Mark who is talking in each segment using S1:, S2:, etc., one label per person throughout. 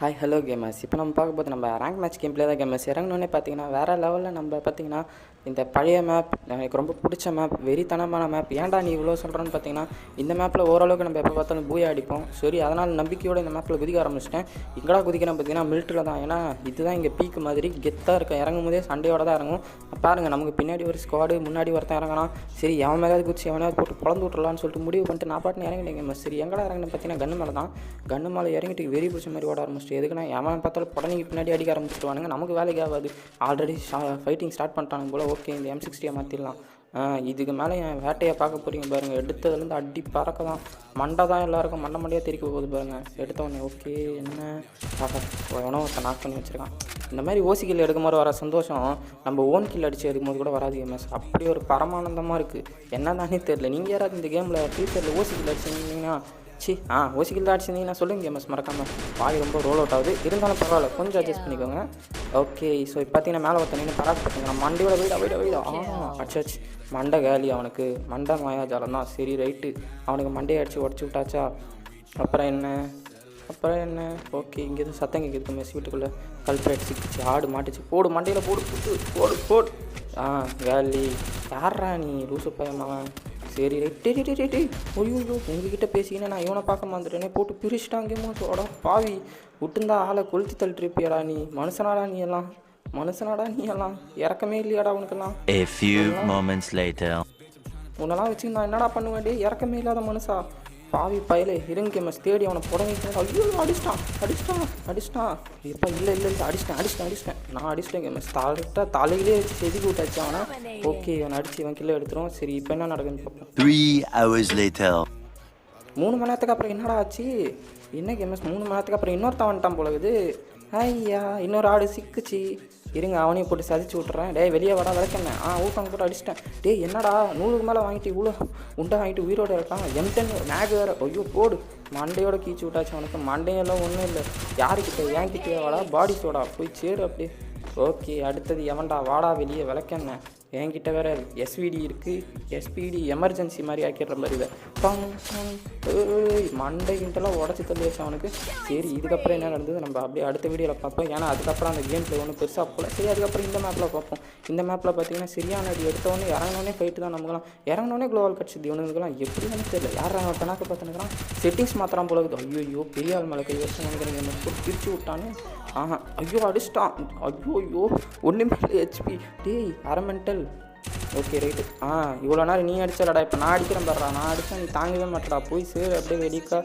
S1: Hi hello gamers இப்போ நம்ம பார்க்க போது நம்ம ரேங்க் மேட்ச் கேம் பிளே தான் கேமர்ஸ் இறங்கினோடனே பார்த்தீங்கன்னா வேறு லெவலில் நம்ம பார்த்தீங்கன்னா இந்த பழைய மேப் எனக்கு ரொம்ப பிடிச்ச மேப் வெறித்தனமான மேப் ஏன்டா நீ இவ்வளோ சொல்கிறேன்னு பார்த்தீங்கன்னா இந்த மேப்பில் ஓரளவுக்கு நம்ம எப்போ பார்த்தாலும் பூயா அடிப்போம். சரி அதனால் நம்பிக்கையோட இந்த மேப்பில் குதிக்க ஆரம்பிச்சிட்டேன். எங்கடா குதிக்கிறேன் பார்த்தீங்கன்னா மில்ட்ரியில் தான். ஏன்னா இதுதான் இங்கே பீக்கு மாதிரி. கெத்தாக இருக்கும் இறங்கும் போதே சண்டையோட தான் இறங்கும். பாருங்கள் நமக்கு பின்னாடி ஒரு ஸ்குவாடு முன்னாடி ஒருத்தன் இறங்கினா சரி எவன் மேலே குச்சி எவனையாவது போட்டு பிளந்து விட்றலான்னு சொல்லிட்டு முடிவு பண்ணிட்டு நான் பாட்டு இறங்கிட்டீங்க சரி எங்கடா இறங்கினு பார்த்தீங்கன்னா கண்ணு மேலே தான். கண்ணு மேலே இறங்கிட்டு வெறி பிடிச்ச மாதிரி ஓட ஆரம்பிச்சிட்டு எதுக்குன்னா எவன் பார்த்தாலும் புடனைக்கு பின்னாடி அடிக்க ஆரம்பிச்சிட்டுவானுங்க நமக்கு வேலைக்கு ஆகாது. ஆல்ரெடி ஃபைட்டிங் ஸ்டார்ட் பண்ணிட்டானுங்க போல். ஓகே இந்த எம் சிக்ஸ்டியை மாற்றிடலாம் இதுக்கு மேலே என் வேட்டையை பார்க்க போகிறீங்க பாருங்கள் எடுத்ததுலேருந்து அடி பறக்க தான் மண்டை தான் எல்லாருக்கும் மண்டை மண்டையாக தெரிக்க போகுது பாருங்கள் எடுத்த உடனே ஓகே என்ன? ஆஹா எவனோ ஒருத்தன் நாக் பண்ணி வச்சுருக்கான். இந்த மாதிரி ஓசி கில் எடுக்கும்போது வர சந்தோஷம் நம்ம ஓன் கில் அடித்து எடுக்கும்போது கூட வராது எம்எஸ் அப்படி ஒரு பரமானந்தமாக இருக்குது என்ன தானே தெரில நீங்கள் யாராவது இந்த கேமில் ஃபியூச்சரில் ஓசி கில் அடிச்சிருந்தீங்கன்னா சி ஆ ஓசிக்கில் தான் அடிச்சிருந்தீங்கன்னா சொல்லுங்க கேமஸ் மறக்காமல் வாய் ரொம்ப ரோல் அவுட் ஆகுது. இருந்தாலும் பரவாயில்ல கொஞ்சம் அட்ஜஸ்ட் பண்ணிக்கோங்க. ஓகே ஸோ இப்போ பார்த்தீங்கன்னா மேலே ஒருத்தர் நின்று பராக் பார்த்தீங்கன்னா மண்டையோட வீடா வீடா வீடா ஆ அச்சாச்சு மண்டை கேலி அவனுக்கு. மண்டை மாயாஜாலம் தான். சரி ரைட்டு அவனுக்கு மண்டையை அடித்து உடச்சி விட்டாச்சா? அப்புறம் என்ன? அப்புறம் என்ன? ஓகே இங்கே எதுவும் சத்தம் கேட்குது மெஸ் வீட்டுக்குள்ளே. கல்பரேட் சிக்கிச்சு ஆடு மாட்டுச்சு. போடு மண்டையில் போடு போட்டு போடு போடு. ஆ வேலி யாரா நீ? லூசு பயமாவன் சரி ரைட் டே டே டே உங்ககிட்ட பேசிக்கினே நான் இவனை பார்க்க மாந்துட்டேனே போட்டு பிரிச்சுட்டாங்கேமோ சோடா. பாவி விட்டுருந்தா ஆளை கொளுத்தி தள்ளிட்டுருப்பியாடா நீ. மனுஷனாடா நீ எல்லாம். மனுஷனாடா நீ எல்லாம். இறக்கமே இல்லையாடா உனக்கெல்லாம்.
S2: A few moments later.
S1: உன்னெல்லாம் வச்சு நான் என்னடா பண்ணுவேன் டே இறக்கமே இல்லாத மனுஷா. பாவி பயலே இருங்க கேமஸ் தேடி அவனை புடவைக்கு ஐயோ அடிச்சிட்டான் அடிச்சிட்டான் அடிச்சிட்டான். இப்போ இல்லை இல்லை இல்லை அடிச்சிட்டேன் அடிச்சிட்டேன் அடிச்சிட்டேன். நான் அடிச்சிட்டேன் கேமஸ் தலைட்டா தலையிலே வச்சு செதுக்கி விட்டாச்சு அவனை. ஓகே இவனை அடிச்சு இவன் கிலோ எடுத்துரும் சரி இப்போ என்ன நடக்குதுன்னு பார்ப்போம்.
S2: Three hours later.
S1: மூணு மணி நேரத்துக்கு அப்புறம் என்னடா ஆச்சு? என்ன கேமஸ் மூணு மணி நேரத்துக்கு அப்புறம் இன்னொருத்தன் வந்துட்டான் போல இருக்குது. ஐயா இன்னொரு ஆடு சிக்குச்சு. இருங்க அவனையும் போட்டு சதிச்சு விட்டுறேன். டே வெளியே வாடா விளக்கண்ணேன் ஆ ஊக்கம் போட்டு அடிச்சிட்டேன். டே என்னடா நூலுக்கு மேலே வாங்கிட்டு இவ்வளோ உண்டை வாங்கிட்டு உயிரோட இருக்கான்? எம் டென் மேக் வேறு. ஐயோ போடு. மண்டையோட கீச்சு விட்டாச்சு அவனுக்கு. மண்டையெல்லாம் ஒன்றும் இல்லை. யாருக்கிட்ட ஏன் கிட்டே வாடா? பாடி சோடா? போய் சேரு அப்படியே. ஓகே அடுத்தது எவன்டா? வாடா வெளியே. விளக்கண்ணே என்கிட்ட வேற எஸ்விடி இருக்குது எஸ்பிடி எமர்ஜென்சி மாதிரி ஆக்கிடுற மாதிரி இதை பங் மண்டை கிண்டெல்லாம் உடச்சி தள்ளியாச்சு அவனுக்கு. சரி இதுக்கப்புறம் என்ன நடந்தது? நம்ம அப்படியே அடுத்த வீடியோவில் பார்ப்போம். ஏன்னா அதுக்கப்புறம் அந்த கேம் பிளே ஒன்றும் பெருசாக போகல சரி அதுக்கப்புறம் இந்த மேப்பில் பார்ப்போம். இந்த மேப்பில் பார்த்தீங்கன்னா சரியான அடி எடுத்தவொடனே இறங்கினோடனே ஃபைட்டு தான் நமக்குலாம் இறங்கினோடனே குளோவல் கட்சி இவனுக்குலாம் எப்படின்னு தெரியல. யார் அவன் கணக்கு பார்த்துனுக்குறான் செட்டிங்ஸ் மாத்திரம் போல இருக்குது. ஐயோ பெரிய ஆள் மலை கை வச்சு நினைக்கிறேன். பிரித்து விட்டானே. ஆஹா ஐயோ அடிச்சிட்டான். ஐயோ ஐயோ ஒன்றுமே ஹெச்பி டேய் அரை மென்டல் ஓகே ரைட்டு ஆ இவ்வளோ நேரம் நீ அடிச்சலடா இப்போ நான் அடிக்கிறேன் பாடுறா நான் அடித்தா நீ தாங்கவே மாட்டடா. போய் சேர் அப்படியே வெடிக்கா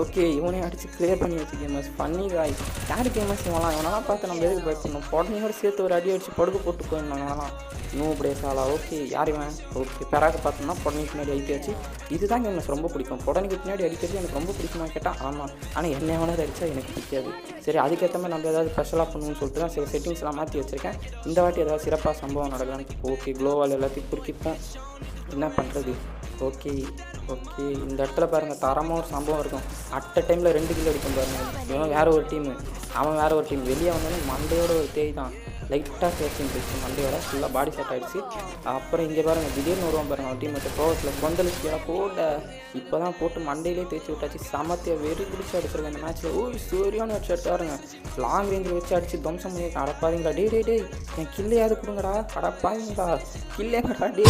S1: ஓகே இவனே அடித்து கிளியர் பண்ணி வச்சு கேமஸ் பண்ணி காய் யார் கேமஸ் இவன்லாம்? இவனெல்லாம் பார்த்து நம்ம எதுக்கு பயப்படணும்? உடனேயோட சேர்த்து ஒரு அடி அடிச்சு படுக்க போட்டு போயிருந்தாங்கலாம் நோ பிரேசாலா ஓகே யார் இவன்? ஓகே பெறாக்க பார்த்தோம்னா புடனைக்கு பின்னாடி அடிக்காச்சு இதுதான் கேமஸ் ரொம்ப பிடிக்கும். புடனைக்கு பின்னாடி அடிக்கிறது எனக்கு ரொம்ப பிடிக்குமா கேட்டால் ஆமாம் ஆனால் என்ன வேணாலும் அடித்தா எனக்கு பிடிக்காது. சரி அதுக்கேற்ற மாதிரி நம்ம ஏதாவது ஸ்பெஷலாக பண்ணணும்னு சொல்லிட்டு தான் சில செட்டிங்ஸ்லாம் மாற்றி வச்சுருக்கேன். இந்த வாட்டி ஏதாவது சிறப்பாக சம்பவம் நடக்கலான்னு ஓகே க்ளோவால் எல்லாத்தையும் குறுக்கிப்போம் என்ன பண்ணுறது ஓகே ஓகே. இந்த இடத்துல பாருங்கள் தரமாக ஒரு சம்பவம் இருக்கும். அட்ட டைமில் ரெண்டு கிலோ அடிக்கும் பாருங்கள் இவன் வேறு ஒரு டீமு அவன் வேறு ஒரு டீம் வெளியே வந்தோடனே மண்டையோட ஒரு தேய் தான் லைட்டாக சேர்த்து போயிடுச்சு மண்டையோட ஃபுல்லாக பாடி செட் ஆகிடுச்சு அப்புறம் இங்கே பாருங்கள் திடீர்னு வருவான் பாருங்கள் அவன் டீம் ப்ரோவத்தில் கொந்தளிச்சியா போட இப்போ தான் போட்டு மண்டையிலே தேய்ச்சி விட்டாச்சு. சமத்திய வெறி பிடிச்சி அடிச்சிருக்கேன் இந்த மேட்ச்சில் ஓய் சூரியானு வச்சு அடிச்சாருங்க லாங் ரேஞ்சில் வச்சு அடிச்சு துவம்சம் பண்ணி அடப்பாதீங்களா டே டே டே என் கில்லையாவது கொடுங்கடா. அடப்பாதீங்களா கில்லேங்கடா டே